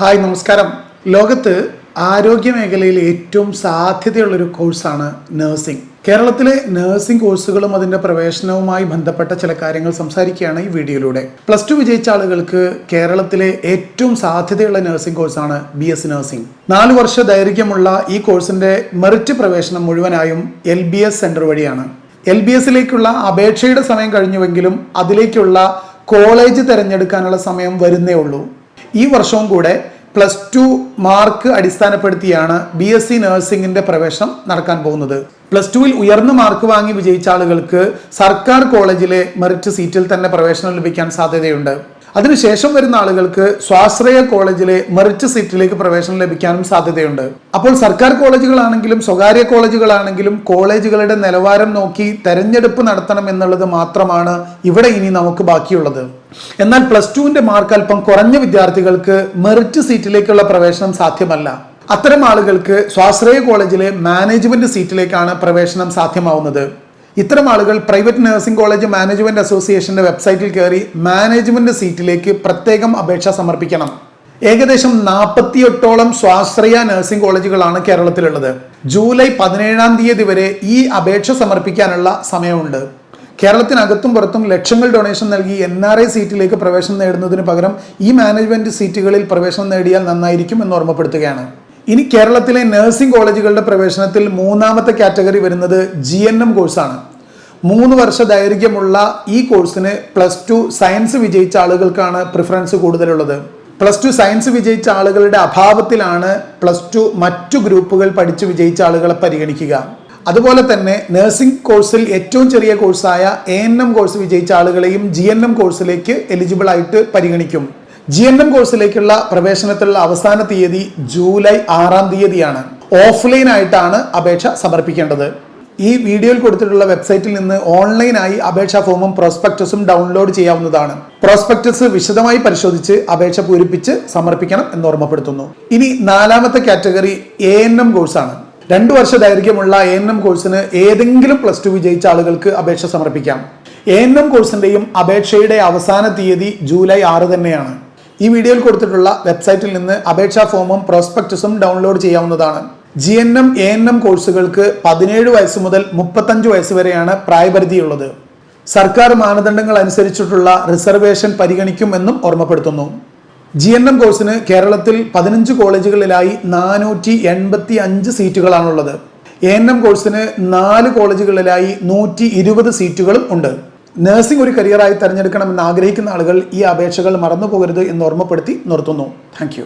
Hi നമസ്കാരം. ലോകത്ത് ആരോഗ്യ മേഖലയിൽ ഏറ്റവും സാധ്യതയുള്ളൊരു കോഴ്സാണ് നഴ്സിംഗ്. കേരളത്തിലെ നഴ്സിംഗ് കോഴ്സുകളും അതിന്റെ പ്രവേശനവുമായി ബന്ധപ്പെട്ട ചില കാര്യങ്ങൾ സംസാരിക്കുകയാണ് ഈ വീഡിയോയിലൂടെ. പ്ലസ് ടു വിജയിച്ച ആളുകൾക്ക് കേരളത്തിലെ ഏറ്റവും സാധ്യതയുള്ള നഴ്സിംഗ് കോഴ്സാണ് ബി എസ് നഴ്സിംഗ്. നാല് വർഷ ദൈർഘ്യമുള്ള ഈ കോഴ്സിന്റെ മെറിറ്റ് പ്രവേശനം മുഴുവനായും എൽ ബി എസ് സെന്റർ വഴിയാണ്. എൽ ബി എസിലേക്കുള്ള അപേക്ഷയുടെ സമയം കഴിഞ്ഞുവെങ്കിലും അതിലേക്കുള്ള കോളേജ് തിരഞ്ഞെടുക്കാനുള്ള സമയം വരുന്നേ ഉള്ളൂ. ഈ വർഷവും കൂടെ പ്ലസ് ടു മാർക്ക് അടിസ്ഥാനപ്പെടുത്തിയാണ് ബി എസ് സി നഴ്സിംഗിന്റെ പ്രവേശനം നടക്കാൻ പോകുന്നത്. പ്ലസ് ടുവിൽ ഉയർന്ന മാർക്ക് വാങ്ങി വിജയിച്ച ആളുകൾക്ക് സർക്കാർ കോളേജിലെ മെറിറ്റ് സീറ്റിൽ തന്നെ പ്രവേശനം ലഭിക്കാൻ സാധ്യതയുണ്ട്. അതിനുശേഷം വരുന്ന ആളുകൾക്ക് സ്വാശ്രയ കോളേജിലെ മെറിറ്റ് സീറ്റിലേക്ക് പ്രവേശനം ലഭിക്കാനും സാധ്യതയുണ്ട്. അപ്പോൾ സർക്കാർ കോളേജുകളാണെങ്കിലും സ്വകാര്യ കോളേജുകളാണെങ്കിലും കോളേജുകളുടെ നിലവാരം നോക്കി തെരഞ്ഞെടുപ്പ് നടത്തണം എന്നുള്ളത് മാത്രമാണ് ഇവിടെ ഇനി നമുക്ക് ബാക്കിയുള്ളത്. എന്നാൽ പ്ലസ് ടുവിന്റെ മാർക്ക് അല്പം കുറഞ്ഞ വിദ്യാർത്ഥികൾക്ക് മെറിറ്റ് സീറ്റിലേക്കുള്ള പ്രവേശനം സാധ്യമല്ല. അത്തരം ആളുകൾക്ക് സ്വാശ്രയ കോളേജിലെ മാനേജ്മെന്റ് സീറ്റിലേക്കാണ് പ്രവേശനം സാധ്യമാവുന്നത്. ഇത്തരം ആളുകൾ പ്രൈവറ്റ് നഴ്സിംഗ് കോളേജ് മാനേജ്മെന്റ് അസോസിയേഷന്റെ വെബ്സൈറ്റിൽ കയറി മാനേജ്മെന്റ് സീറ്റിലേക്ക് പ്രത്യേകം അപേക്ഷ സമർപ്പിക്കണം. ഏകദേശം നാൽപ്പത്തിയെട്ടോളം സ്വാശ്രയ നഴ്സിംഗ് കോളേജുകളാണ് കേരളത്തിലുള്ളത്. ജൂലൈ പതിനേഴാം തീയതി വരെ ഈ അപേക്ഷ സമർപ്പിക്കാനുള്ള സമയമുണ്ട്. കേരളത്തിനകത്തും പുറത്തും ലക്ഷങ്ങൾ ഡൊണേഷൻ നൽകി എൻ ആർ ഐ സീറ്റിലേക്ക് പ്രവേശനം നേടുന്നതിന് പകരം ഈ മാനേജ്മെന്റ് സീറ്റുകളിൽ പ്രവേശനം നേടിയാൽ നന്നായിരിക്കും എന്ന് ഓർമ്മപ്പെടുത്തുകയാണ്. ഇനി കേരളത്തിലെ നഴ്സിംഗ് കോളേജുകളുടെ പ്രവേശനത്തിൽ മൂന്നാമത്തെ കാറ്റഗറി വരുന്നത് ജി എൻ എം കോഴ്സാണ് മൂന്ന് വർഷ ദൈർഘ്യമുള്ള ഈ കോഴ്സിന് പ്ലസ് ടു സയൻസ് വിജയിച്ച ആളുകൾക്കാണ് പ്രിഫറൻസ് കൂടുതലുള്ളത്. പ്ലസ് ടു സയൻസ് വിജയിച്ച ആളുകളുടെ അഭാവത്തിലാണ് പ്ലസ് ടു മറ്റു ഗ്രൂപ്പുകൾ പഠിച്ചു വിജയിച്ച ആളുകളെ പരിഗണിക്കുക. അതുപോലെ തന്നെ നഴ്സിംഗ് കോഴ്സിൽ ഏറ്റവും ചെറിയ കോഴ്സായ എ എൻ എം കോഴ്സ് വിജയിച്ച ആളുകളെയും ജി എൻ എം കോഴ്സിലേക്ക് എലിജിബിൾ ആയിട്ട് പരിഗണിക്കും. ജി എൻ എം കോഴ്സിലേക്കുള്ള പ്രവേശനത്തിലുള്ള അവസാന തീയതി ജൂലൈ ആറാം തീയതിയാണ്. ഓഫ്ലൈൻ ആയിട്ടാണ് അപേക്ഷ സമർപ്പിക്കേണ്ടത്. ഈ വീഡിയോയിൽ കൊടുത്തിട്ടുള്ള വെബ്സൈറ്റിൽ നിന്ന് ഓൺലൈനായി അപേക്ഷാ ഫോമും പ്രോസ്പെക്ടസും ഡൗൺലോഡ് ചെയ്യാവുന്നതാണ്. പ്രോസ്പെക്ടസ് വിശദമായി പരിശോധിച്ച് അപേക്ഷ പൂരിപ്പിച്ച് സമർപ്പിക്കണം എന്ന് ഓർമ്മപ്പെടുത്തുന്നു. ഇനി നാലാമത്തെ കാറ്റഗറി എ എൻ എം കോഴ്സാണ്. രണ്ടു വർഷ ദൈർഘ്യമുള്ള എ എൻ എം കോഴ്സിന് ഏതെങ്കിലും പ്ലസ് ടു വിജയിച്ച ആളുകൾക്ക് അപേക്ഷ സമർപ്പിക്കാം. എ എൻ എം കോഴ്സിന്റെയും അപേക്ഷയുടെ അവസാന തീയതി ജൂലൈ ആറ് തന്നെയാണ്. ഈ വീഡിയോയിൽ കൊടുത്തിട്ടുള്ള വെബ്സൈറ്റിൽ നിന്ന് അപേക്ഷാ ഫോമും പ്രോസ്പെക്ടസും ഡൗൺലോഡ് ചെയ്യാവുന്നതാണ്. G N M A N M കോഴ്സുകൾക്ക് പതിനേഴ് വയസ്സ് മുതൽ മുപ്പത്തഞ്ച് വയസ്സ് വരെയാണ് പ്രായപരിധിയുള്ളത്. സർക്കാർ മാനദണ്ഡങ്ങൾ അനുസരിച്ചിട്ടുള്ള റിസർവേഷൻ പരിഗണിക്കുമെന്നും ഓർമ്മപ്പെടുത്തുന്നു. ജി എൻ എം കോഴ്സിന് കേരളത്തിൽ പതിനഞ്ച് കോളേജുകളിലായി നാനൂറ്റി എൺപത്തി അഞ്ച് സീറ്റുകളാണുള്ളത്. എ എൻ എം കോഴ്സിന് നാല് കോളേജുകളിലായി നൂറ്റി ഇരുപത് സീറ്റുകളും ഉണ്ട്. നഴ്സിംഗ് ഒരു കരിയറായി തിരഞ്ഞെടുക്കണമെന്ന് ആഗ്രഹിക്കുന്ന ആളുകൾ ഈ അപേക്ഷകൾ മറന്നു പോകരുത് എന്ന് ഓർമ്മപ്പെടുത്തി നിർത്തുന്നു. താങ്ക്